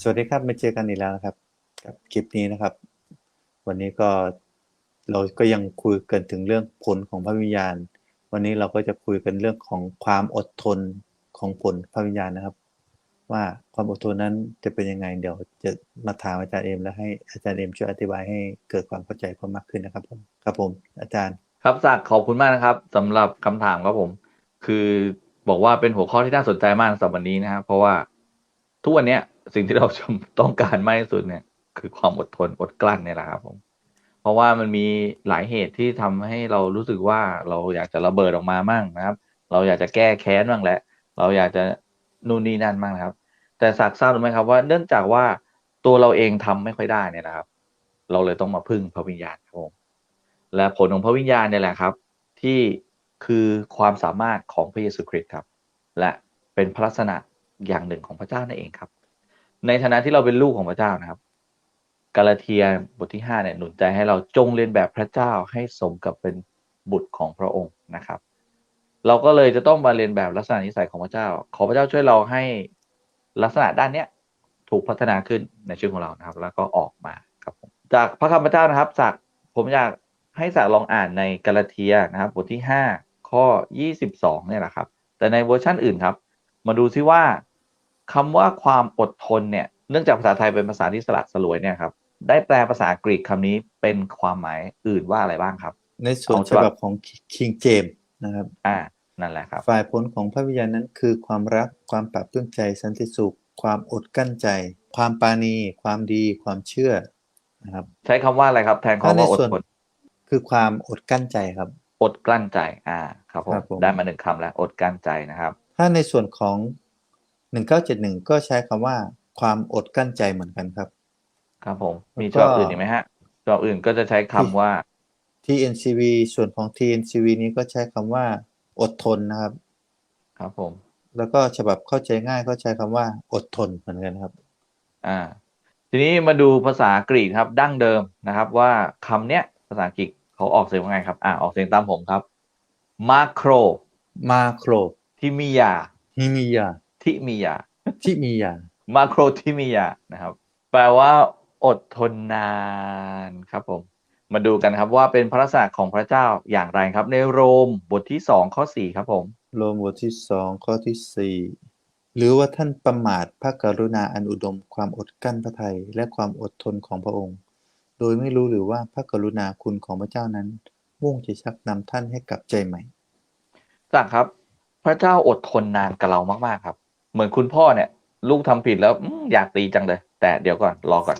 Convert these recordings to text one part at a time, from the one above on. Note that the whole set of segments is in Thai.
สวัสดีครับมาเจอกันอีกแล้วนะครับ กับคลิปนี้นะครับ วันนี้ก็เราก็ยังคุยกันถึงเรื่องผลของพระวิญญาณ วันนี้เราก็จะคุยกันเรื่องของความอดทนของผลพระวิญญาณนะครับ ว่าความอดทนนั้นจะเป็นยังไงเดี๋ยวจะมาถามอาจารย์เอ็มแล้วให้อาจารย์เอ็มช่วยอธิบายให้เกิดความเข้าใจเพิ่มมากขึ้นนะครับผมครับผมอาจารย์ ครับศักขอบคุณมากนะครับสำหรับคำถามครับผม คือบอกว่าเป็นหัวข้อที่น่าสนใจมากสำหรับวันนี้นะครับเพราะว่าทุกวันเนี้ย สิ่งที่เราต้องการมากที่สุดเนี่ย คือความอดทนอดกลั้นเนี่ยแหละครับผม เพราะว่ามันมีหลายเหตุที่ทำให้เรารู้สึกว่าเราอยากจะระเบิดออกมามั่งนะครับ เราอยากจะแก้แค้นบ้างแหละ เราอยากจะนู่นนี่นั่นบ้างนะครับ แต่ศักทราบหรือไม่ครับว่าเนื่องจากว่าตัวเราเองทำไม่ค่อยได้เนี่ยนะครับ เราเลยต้องมาพึ่งพระวิญญาณครับผมและผลของพระวิญญาณเนี่ยแหละครับ ที่คือความสามารถของพระเยซูคริสต์ครับ และเป็นพระลักษณะอย่างหนึ่งของพระเจ้านั่นเองครับ ในฐานะที่เราเป็นลูกของพระเจ้านะครับ กาลาเทียบทที่5เนี่ยหนุนใจให้เราจงเรียนแบบพระเจ้าให้สมกับเป็นบุตรของพระองค์นะครับ เราก็เลยจะต้องมาเรียนแบบลักษณะนิสัยของพระเจ้า ขอพระเจ้าช่วยเราให้ลักษณะด้านเนี้ยถูกพัฒนาขึ้นในชีวิตของเรานะครับ แล้วก็ออกมาครับจากพระคำพระเจ้านะครับจากผมอยากให้สักลองอ่านในกาลาเทียนะครับ บทที่5ข้อ22เนี่ยแหละครับ แต่ในเวอร์ชันอื่นครับ มาดูซิว่า คำว่าความอดทนเนี่ยเนื่องจากภาษาไทยเป็นภาษาที่สลัดสลวยเนี่ยครับได้แปลภาษากรีกคำนี้เป็นความหมายอื่นว่าอะไรบ้างครับ ในส่วนของฉฉบับบับของคิงเจมนะครับอ่านั่นแหละครับฝ่ายผลของพระวิญญาณนั้นคือความรักความปรับปลื้มใจสันติสุข ความอดกลั้นใจ ความปราณี ความดีความเชื่อนะครับใช้คำว่าอะไรครับ แทนถ้าคำในว่าอดส่วนทนคือความอดกลั้นใจครับ อดกลั้นใจ อ่าครับผมครับผมได้มาหนึ่งคำแล้วอดกลั้นใจนะครับ ถ้าในส่วนของ 1971 ก็ใช้คำว่าความอดกลั้นใจเหมือนกันครับ ครับผม มีแล้วก็ฉบับอื่นอีกไหมฮะฉบับอื่นก็จะใช้คำว่า TNCV ส่วนของ TNCV นี้ก็ใช้คำว่า อดทนนะครับ ครับผม แล้วก็ฉบับเข้าใจง่ายก็ใช้คำว่า อดทนเหมือนกันครับ อ่า ทีนี้มาดูภาษากรีกครับ ดั้งเดิมนะครับ ว่าคำเนี้ยภาษาอังกฤษเขาออกเสียงว่าไงครับ อ่าออกเสียงตามผมครับมาโครมาโครทิมิยาฮิมิยา ทิมิยาทิมิยามาโครทิมิยานะครับ แปลว่า อดทนนานครับผม มาดูกันครับว่าเป็นพระลักษณะของพระเจ้าอย่างไรครับ ในโรมบทที่สองข้อสี่ครับผม โรมบทที่สองข้อที่สี่หรือว่าท่านประมาทพระกรุณาอันอุดมความอดกลั้นพระทัยและความอดทนของพระองค์ โดยไม่รู้หรือว่าพระกรุณาคุณของพระเจ้านั้น มุ่งจะชักนำท่านให้กลับใจใหม่ จากครับ พระเจ้าอดทนนานกับเรามาก ๆ ครับ เหมือนคุณพ่อเนี่ย ลูกทำผิดแล้วอยากตีจังเลย แต่เดี๋ยวก่อนรอก่อน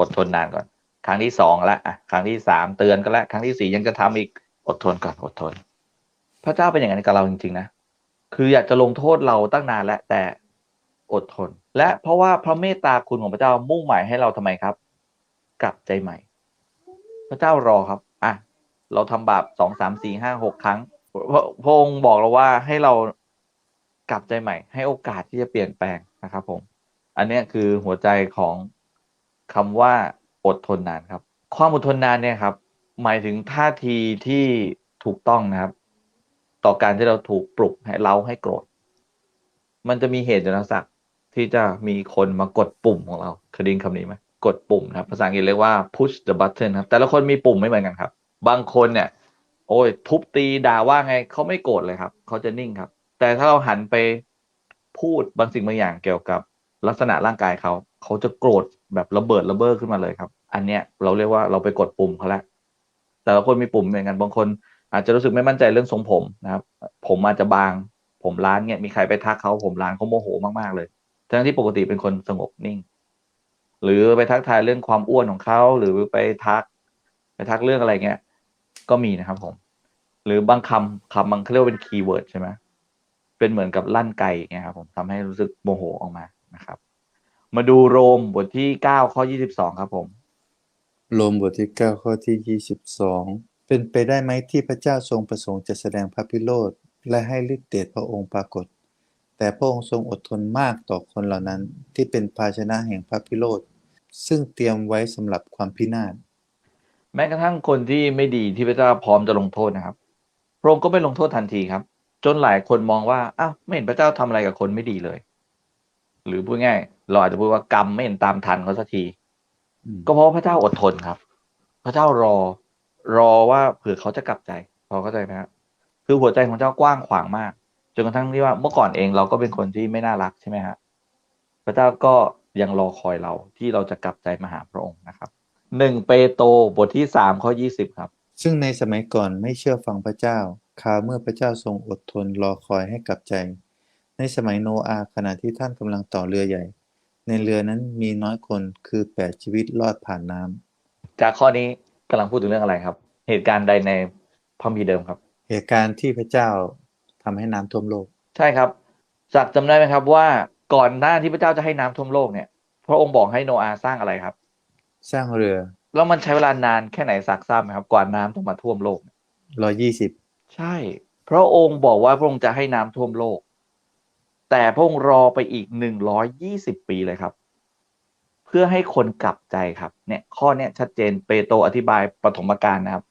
อดทนนานก่อน ครั้งที่สองละอะครั้งที่สามเตือนก็แล้วครั้งที่สี่ยังจะทำอีกอดทนก่อนอดทน พระเจ้าเป็นอย่างนั้นกับเราจริงๆนะคืออยากจะลงโทษเราตั้งนานแล้วแต่อดทน และเพราะว่าพระเมตตาคุณของพระเจ้ามุ่งหมายให้เราทำไมครับ กลับใจใหม่ พระเจ้ารอครับอะเราทำบาปสองสามสี่ห้าหกครั้งพระองค์บอกเราว่าให้เรา กลับใจใหม่ ให้โอกาสที่จะเปลี่ยนแปลงนะครับผม อันนี้คือหัวใจของคำว่าอดทนนานครับ ความอดทนนานเนี่ยครับ หมายถึงท่าทีที่ถูกต้องนะครับ ต่อการที่เราถูกปลุกให้เราให้โกรธ มันจะมีเหตุจนสักที่จะมีคนมากดปุ่มของเราเคยได้ยินคำนี้ไหมกดปุ่มนะครับ ภาษาอังกฤษเรียกว่า push the button ครับ แต่ละคนมีปุ่มไม่เหมือนกันครับ บางคนเนี่ย โอ้ยทุบตีด่าว่าไงเขาไม่โกรธเลยครับ เขาจะนิ่งครับ แต่ถ้าเราหันไปพูดบางสิ่งบางอย่างเกี่ยวกับลักษณะร่างกายเขา เขาจะโกรธแบบระเบิดระเบ้อขึ้นมาเลยครับ อันเนี้ยเราเรียกว่าเราไปกดปุ่มเขาแล้วแต่ละคนมีปุ่มเหมือนกันบางคน อาจจะรู้สึกไม่มั่นใจเรื่องทรงผมนะครับ ผมอาจจะบาง ผมล้านเนี่ยมีใครไปทักเขาผมล้านเขาโมโหมากๆเลยทั้งที่ปกติเป็นคนสงบนิ่ง หรือไปทักทายเรื่องความอ้วนของเขาหรือไปทัก ไปทักเรื่องอะไรเงี้ย ก็มีนะครับผม หรือบางคำคำบางเขาเรียกว่าเป็นคีย์เวิร์ดใช่ไหม เป็นเหมือนกับลั่นไกเงี้ยครับผมทำให้รู้สึกโมโหออกมานะครับ มาดูโรมบทที่เก้าข้อยี่สิบสองครับผมโรมบทที่9ข้อที่22เป็นไปได้ไหมที่พระเจ้าทรงประสงค์จะแสดงพระพิโรธและให้ฤทธิเดชพระองค์ปรากฏ แต่พระองค์ทรงอดทนมากต่อคนเหล่านั้น ที่เป็นภาชนะแห่งพระพิโรธซึ่งเตรียมไว้สำหรับความพินาศแม้กระทั่งคนที่ไม่ดีที่พระเจ้าพร้อมจะลงโทษนะครับ พระองค์ก็ไม่ลงโทษทันทีครับ จนหลายคนมองว่าอ้าวไม่เห็นพระเจ้าทำอะไรกับคนไม่ดีเลย หรือพูดง่ายเราอาจจะพูดว่ากรรมไม่เห็นตามทันเขาสักทีอืมก็เพราะว่าพระเจ้าอดทนครับ พระเจ้ารอ รอว่าเผื่อเขาจะกลับใจ พอเข้าใจไหมครับคือหัวใจของเจ้ากว้างขวางมากจนกระทั่งที่ว่าเมื่อก่อนเองเราก็เป็นคนที่ไม่น่ารักใช่ไหมฮะพระเจ้าก็ยังรอคอยเราที่เราจะกลับใจมาหาพระองค์นะครับหนึ่งเปโตรบทที่สามข้อยี่สิบครับ ซึ่งในสมัยก่อนไม่เชื่อฟังพระเจ้า คราวเมื่อพระเจ้าทรงอดทนรอคอยให้กลับใจ ในสมัยโนอาห์ขณะที่ท่านกำลังต่อเรือใหญ่ ในเรือนั้นมีน้อยคนคือแปดชีวิตรอดผ่านน้ำจากข้อนี้กำลังพูดถึงเรื่องอะไรครับ เหตุการณ์ใดในพระคัมภีร์เดิมครับ เหตุการณ์ที่พระเจ้าทำให้น้ำท่วมโลก ใช่ครับสักจำได้ไหมครับว่าก่อนหน้าที่พระเจ้าจะให้น้ำท่วมโลกเนี่ยพระองค์บอกให้โนอาห์สร้างอะไรครับ สร้างเรือ แล้วมันใช้เวลานานแค่ไหนสักทราบไหมครับกว่าน้ำต้องมาท่วมโลกร้อยี่สิบ ใช่ พระองค์บอกว่าพระองค์จะให้น้ำท่วมโลก แต่พระองค์รอไปอีกหนึ่งร้อยยี่สิบปีเลยครับ เพื่อให้คนกลับใจครับ เนี่ย ข้อเนี้ยชัดเจนเปโตรอธิบายปฐมกาลนะครับ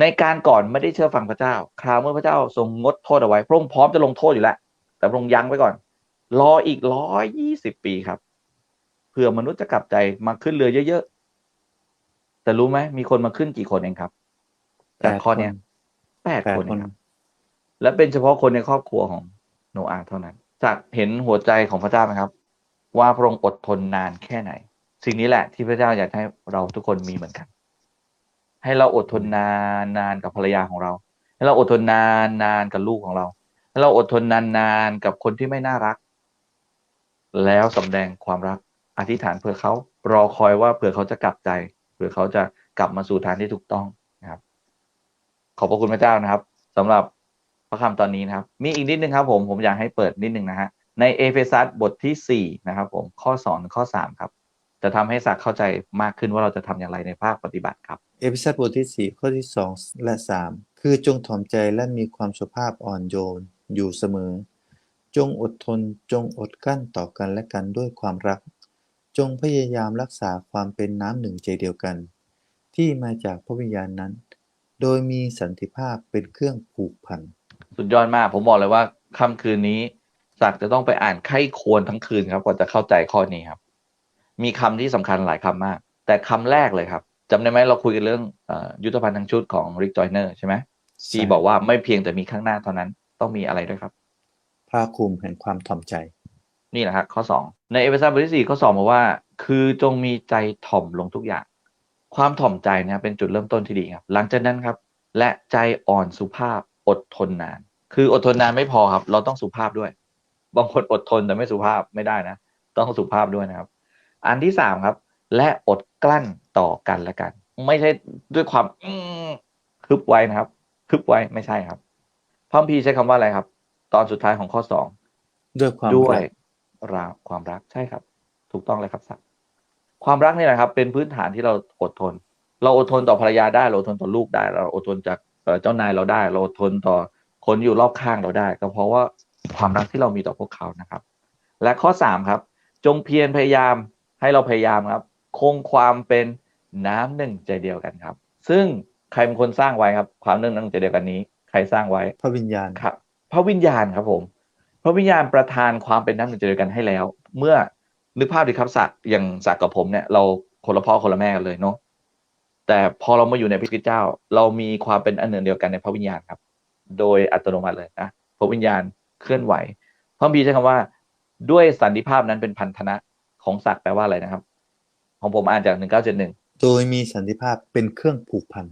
ในการก่อนไม่ได้เชื่อฟังพระเจ้า คราวเมื่อพระเจ้าทรงงดโทษเอาไว้ พระองค์พร้อมจะลงโทษอยู่แล้ว แต่พระองค์ยั้งไว้ก่อน รออีกร้อยยี่สิบปีครับ เพื่อมนุษย์จะกลับใจมาขึ้นเรือเยอะๆแต่รู้ไหมมีคนมาขึ้นกี่คนเองครับจากข้อเนี้ย แปดแปดคนคเอนงครับและเป็นเฉพาะคนในครอบครัวของโนอาห์เท่านั้น จากเห็นหัวใจของพระเจ้าไหมครับ ว่าพระองค์อดทนนานแค่ไหน สิ่งนี้แหละที่พระเจ้าอยากให้เราทุกคนมีเหมือนกัน ให้เราอดทนนานนานกับภรรยาของเรา ให้เราอดทนนานนานกับลูกของเรา ให้เราอดทนนานนานกับคนที่ไม่น่ารัก แล้วสำแดงความรักอธิษฐานเพื่อเขารอคอยว่าเผื่อเขาจะกลับใจ เผื่อเขาจะกลับมาสู่ทางที่ถูกต้องนะครับ ขอบพระคุณพระเจ้านะครับสำหรับพระคำตอนนี้นะครับ มีอีกนิดนึงครับ ผมผมอยากให้เปิดนิดนึงนะฮะในเอเฟซัสบทที่สี่นะครับ ผมข้อสองข้อสามครับ จะทำให้สักเข้าใจมากขึ้นว่าเราจะทำอย่างไรในภาคปฏิบัติครับ เอพิซัดบทที่สี่ข้อที่สองและสามคือจงถ่อมใจและมีความสุภาพอ่อนโยนอยู่เสมอ จงอดทนจงอดกั้นต่อกันและกันด้วยความรัก จงพยายามรักษาความเป็นน้ำหนึ่งใจเดียวกัน ที่มาจากพระวิญญาณนั้น โดยมีสันติภาพเป็นเครื่องผูกพัน สุดยอดมาก ผมบอกเลยว่าค่ำคืนนี้สักจะต้องไปอ่านไข้ควรทั้งคืนครับกว่าจะเข้าใจข้อนี้ครับ มีคำที่สำคัญหลายคำมาก แต่คำแรกเลยครับจำได้ไหมเราคุยกันเรื่องเออยุทธภัณฑ์ทั้งชุดของริกจอยเนอร์ใช่ไหมที่บอกว่าไม่เพียงแต่มีข้างหน้าเท่านั้นต้องมีอะไรด้วยครับผ้าคลุมแห่งความถ่อมใจ นี่แหละครับข้อสองในเอเฟซัสบทที่สี่ข้อสองบอกว่า คือจงมีใจถ่อมลงทุกอย่าง ความถ่อมใจนะครับเป็นจุดเริ่มต้นที่ดีครับ หลังจากนั้นครับ และใจอ่อนสุภาพอดทนนาน คืออดทนนานไม่พอครับ เราต้องสุภาพด้วย บางคนอดทนแต่ไม่สุภาพไม่ได้นะ ต้องสุภาพด้วยนะครับ อันที่สามครับ และอดกลั้นต่อกันและกัน ไม่ใช่ด้วยความอื้อคึบไว้นะครับคึบไว้ไม่ใช่ครับพระคัมภีร์ใช้คำว่าอะไรครับ ตอนสุดท้ายของข้อสองด้วยความด้วยรักรักความรักใช่ครับ ถูกต้องเลยครับสักดิ์ ความรักนี่แหละครับ เป็นพื้นฐานที่เราอดทน เราอดทนต่อภรรยาได้เราอดทนต่อลูกได้ เราอดทนจากเอ่อเจ้านายเราได้ เราอดทนต่อคนอยู่รอบข้างเราได้ ก็เพราะว่าความรักที่เรามีต่อพวกเขานะครับ และข้อสามครับ จงเพียรพยายามให้เราพยายามครับ คงความเป็นน้ำหนึ่งใจเดียวกันครับ ซึ่งใครเป็นคนสร้างไว้ครับ ความหนึ่งหนึ่งใจเดียวกันนี้ ใครสร้างไว้ พระวิญญาณครับ พระวิญญาณครับผม พระวิญญาณประทานความเป็นน้ำหนึ่งใจเดียวกันให้แล้ว เมื่อ นึกภาพดิครับสักดิ์อย่างสักดิ์กับผมเนี่ยเราคนละพ่อคนละแม่กันเลยเนาะแต่พอเรามาอยู่ในพระคริสต์เจ้า เรามีความเป็นอันหนึ่งเดียวกันในพระวิญญาณครับ โดยอัตโนมัติเลยนะพระวิญญาณเคลื่อนไหวพระคัมภีร์ใช้คำว่า ด้วยสันติภาพนั้นเป็นพันธนะของสักดิ์แปลว่าอะไรนะครับ ของผมอ่านจากหนึ่งเก้าเจ็ดหนึ่งโดยมีสันติภาพเป็นเครื่องผูกพัน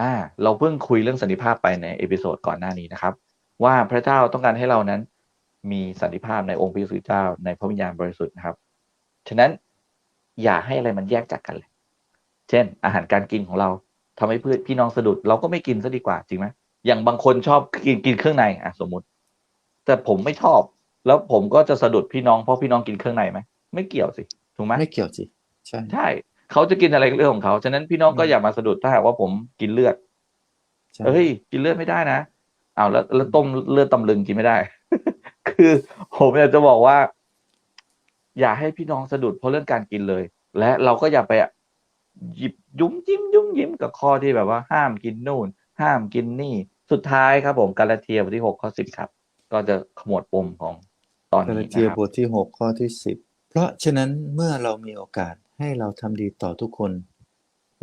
อ่า เราเพิ่งคุยเรื่องสันติภาพไปในเอพิโซดก่อนหน้านี้นะครับ ว่าพระเจ้าต้องการให้เรานั้น มีสันติภาพในองค์พระเยซูเจ้าในพระวิญญาณบริสุทธิ์นะครับ ฉะนั้นอย่าให้อะไรมันแยกจากกันเลย เช่น อาหารการกินของเราทำให้เพื่อนพี่น้องสะดุด เราก็ไม่กินซะดีกว่าจริงไหมอย่างบางคนชอบกินกินเครื่องในอะสมมุติ แต่ผมไม่ชอบ แล้วผมก็จะสะดุดพี่น้องเพราะพี่น้องกินเครื่องในไหมไม่เกี่ยวสิถูกไหมไม่เกี่ยวสิใช่ใช่เขาจะกินอะไรก็เรื่องของเขาฉะนั้นพี่น้องก็อย่ามาสะดุดถ้าหากว่าผมกินเลือดใช่เฮ้ยกินเลือดไม่ได้นะอ้าวแล้วแล้วต้มเลือดตำลึงกินไม่ได้ คือผมอยากจะบอกว่า อย่าให้พี่น้องสะดุดเพราะเรื่องการกินเลย และเราก็อย่าไปหยิบยุ้มยิ้มยุ้มยิ้มกับข้อที่แบบว่าห้ามกินนู่น ห้ามกินนี่ สุดท้ายครับผมกาลาเทียบทที่หกข้อสิบครับ ก็จะขมวดปมของตตอนกาลานี้เทียนะครับบทที่หกข้อที่สิบเพราะฉะนั้นเมื่อเรามีโอกาสให้เราทำดีต่อทุกคน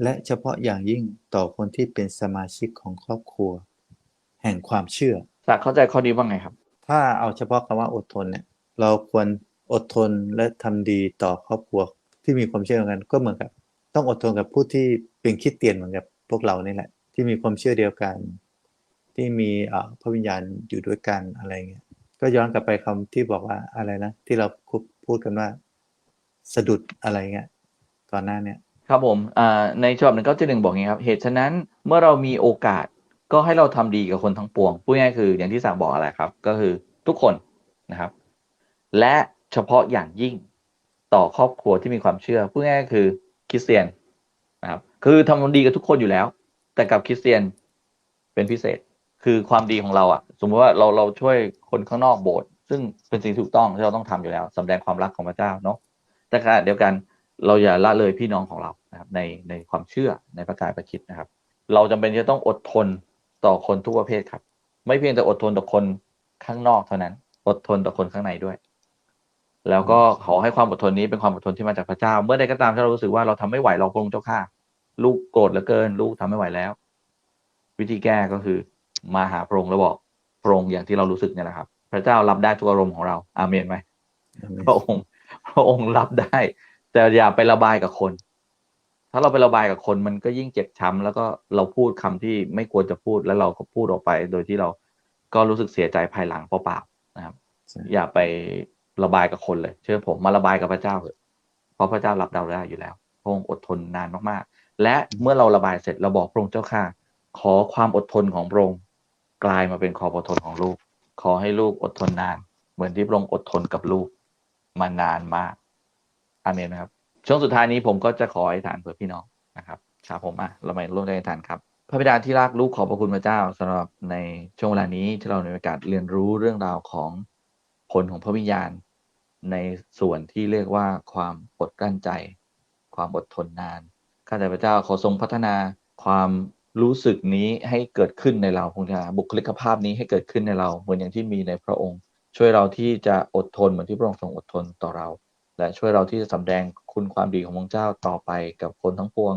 และเฉพาะอย่างยิ่งต่อคนที่เป็นสมาชิกของครอบครัว แห่งความเชื่อจากเข้าใจข้อนี้ว่าไงครับ ถ้าเอาเฉพาะคำว่าอดทนเนี่ย เราควร อดทนและทำดีต่อครอบครัวที่มีความเชื่อเหมือนกันก็เหมือนกับ ต้องอดทนกับผู้ที่เป็นคิดเตียนเหมือนกับพวกเรานี่แหละ ที่มีความเชื่อเดียวกัน ที่มีพระวิญญาณอยู่ด้วยกันอะไรเงี้ยก็ย้อนกลับไปคำที่บอกว่าอะไรนะที่เราพูดกันว่าสะดุดอะไรเงี้ยก่อนหน้าเนี่ยครับผมอ่าในฉบับหนึ่งก็จะหนึ่งบอกงี้ครับ เหตุฉะนั้นเมื่อเรามีโอกาสก็ให้เราทำดีกับคนทั้งปวงพูดง่ายคืออย่างที่สามบอกอะไรครับ ก็คือทุกคนนะครับ และ เฉพาะอย่างยิ่งต่อครอบครัวที่มีความเชื่อพูดง่ายๆคือคริสเตียนนะครับ คือทำดีกับทุกคนอยู่แล้ว แต่กับคริสเตียนเป็นพิเศษ คือความดีของเราอะ สมมติว่าเราเราช่วยคนข้างนอกโบสถ์ซึ่งเป็นสิ่งถูกต้องที่เราต้องทำอยู่แล้วสำแดงความรักของพระเจ้าเนาะแต่ขณะเดียวกันเราอย่าละเลยพี่น้องของเรานะครับ ในในความเชื่อในประกายประคิดนะครับ เราจำเป็นจะต้องอดทนต่อคนทุกประเภทครับ ไม่เพียงแต่อดทนต่อคนข้างนอกเท่านั้น อดทนต่อคนข้างในด้วย แล้วก็ขอให้ความอดทนนี้เป็นความอดทนที่มาจากพระเจ้า เมื่อใดก็ตามที่เรารู้สึกว่าเราทำไม่ไหวเราพระองค์เจ้าข้าลูกโกรธเหลือเกิน ลูกทำไม่ไหวแล้ว วิธีแก้ก็คือ มาหาพระองค์แล้วบอกพระองค์อย่างที่เรารู้สึกเนี่ยแหละครับ พระเจ้ารับได้ทุกอารมณ์ของเรา อาเมนไหมพระองค์พระองค์รับได้ แต่อย่าไประบายกับคน ถ้าเราไประบายกับคนมันก็ยิ่งเจ็บช้ำแล้วก็เราพูดคำที่ไม่ควรจะพูดแล้วเราก็พูดออกไป โดยที่เราก็รู้สึกเสียใจภายหลังเปล่าๆนะครับใช่อย่าไป ระบายกับคนเลย เชื่อผมมาระบายกับพระเจ้าเถอะเพราะพระเจ้ารับเราได้อยู่แล้วพระองค์อดทนนานมากๆ และเมื่อเราระบายเสร็จเราบอกพระองค์เจ้าข้าขอความอดทนของพระองค์กลายมาเป็นความอดทนของลูก ขอให้ลูกอดทนนาน เหมือนที่พระองค์อดทนกับลูกมานานมากอาเมนนะครับ ช่วงสุดท้ายนี้ผมก็จะขออธิษฐานเผื่อพี่น้องนะครับครับผมอะเรามาร่วมกันอธิษฐานครับพระบิดาที่รักลูกขอบพระคุณพระเจ้าสำหรับในช่วงเวลานี้ที่เราในโอกาสเรียนรู้เรื่องราวของผลของพระวิญญาณ ในส่วนที่เรียกว่าความอดกลั้นใจ ความอดทนนาน ข้าแต่พระเจ้าขอทรงพัฒนาความรู้สึกนี้ให้เกิดขึ้นในเราพงศ์บุคลิกภาพนี้ให้เกิดขึ้นในเรา เหมือนอย่างที่มีในพระองค์ ช่วยเราที่จะอดทนเหมือนที่พระองค์ทรงอดทนต่อเรา และช่วยเราที่จะสำแดงคุณความดีของพระเจ้าต่อไปกับคนทั้งปวง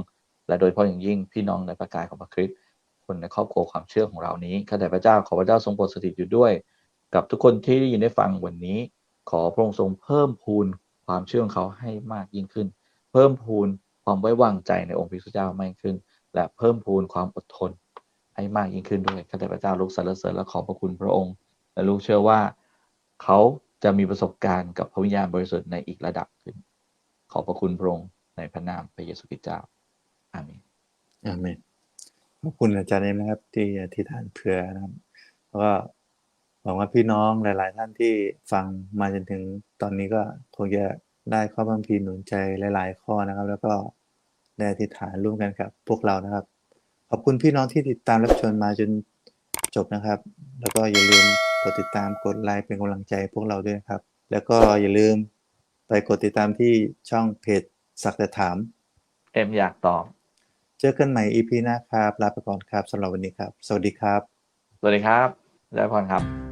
และโดยเฉพาะอย่างยิ่งพี่น้องในประกายของพระคริสต์คนในครอบครัวความเชื่อของเรานี้ข้าแต่พระเจ้าขอพระเจ้าทรงโปรดสถิตอยู่ด้วย กับทุกคนที่ได้ยินได้ฟังวันนี้ ขอพระองค์ทรงเพิ่มพูนความเชื่อของเขาให้มากยิ่งขึ้น เพิ่มพูนความไว้วางใจในองค์พระผู้เจ้ามากยิ่งขึ้น และเพิ่มพูนความอดทนให้มากยิ่งขึ้นด้วยข้าแต่พระเจ้าลูกสรรเสริญและขอบพระคุณพระองค์ และลูกเชื่อว่า เขาจะมีประสบการณ์กับพระวิญญาณบริสุทธิ์ในอีกระดับขึ้น ขอบพระคุณพระองค์ในพระนามพระเยซูคริสต์เจ้า อาเมน อาเมน ขอบคุณอาจารย์เอ็มนะครับ ที่อธิษฐานเผื่อนะครับ แล้วก็ หวังว่าพี่น้องหลาย ๆ ท่านที่ฟังมาจนถึงตอนนี้ก็คงจะได้ข้อบังพีร์หนุนใจหลาย ๆ ข้อนะครับ แล้วก็ได้อธิษฐานร่วมกันกับ พวกเรานะครับ ขอบคุณพี่น้องที่ติดตามรับชมมาจนจบนะครับ แล้วก็อย่าลืมกดติดตามกดไลค์เป็นกำลังใจพวกเราด้วยนะครับ แล้วก็อย่าลืมไปกดติดตามที่ช่องเพจสักแต่ถาม เอ็มอยากตอบ เจอกันใหม่ EP หน้าครับ ลาไปก่อนครับสำหรับวันนี้ครับ สวัสดีครับ สวัสดีครับได้พรครับ